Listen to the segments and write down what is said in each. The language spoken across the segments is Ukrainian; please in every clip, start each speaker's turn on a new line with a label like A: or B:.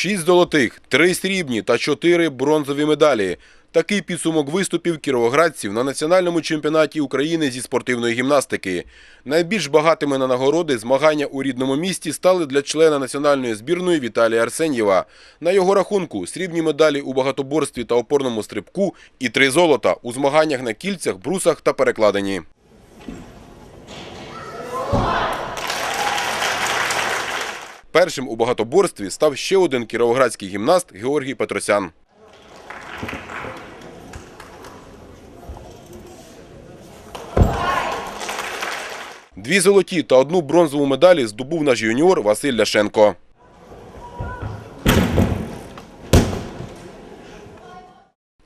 A: Шість золотих, три срібні та чотири бронзові медалі. Такий підсумок виступів кіровоградців на національному чемпіонаті України зі спортивної гімнастики. Найбільш багатими на нагороди змагання у рідному місті стали для члена національної збірної Віталія Арсенєва. На його рахунку срібні медалі у багатоборстві та опорному стрибку і три золота у змаганнях на кільцях, брусах та перекладині. Першим у багатоборстві став ще один кіровоградський гімнаст Георгій Петросян. Дві золоті та одну бронзову медалі здобув наш юніор Василь Ляшенко.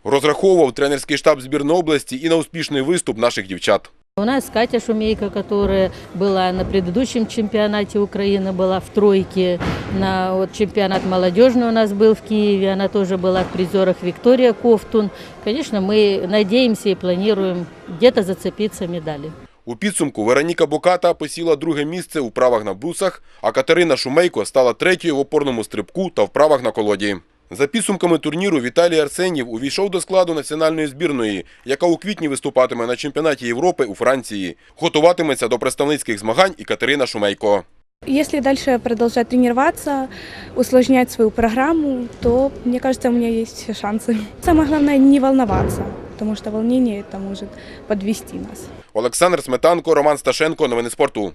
A: Розраховував тренерський штаб збірної області і на успішний виступ наших дівчат.
B: У нас Катя Шумейко, которая была на предыдущем чемпионате Украины, была в тройке. На вот, чемпионат молодежный у нас был в Киеве, она тоже была в призерах Виктория Ковтун. Конечно, мы надеемся и планируем где-то зацепиться медали.
A: У підсумку Вероніка Боката посіла друге місце у вправах на брусах, а Катерина Шумейко стала третьою в опорному стрибку та вправах на колоді. За підсумками турніру Віталій Арсенів увійшов до складу національної збірної, яка у квітні виступатиме на чемпіонаті Європи у Франції. Готуватиметься до представницьких змагань і Катерина Шумейко.
C: Если дальше продолжать тренироваться, усложнять свою программу, то, мне кажется, у меня есть все шансы. Самое главное не волноваться, потому что волнение это может подвести нас.
A: Олександр Сметанко, Роман Сташенко. Новини спорту.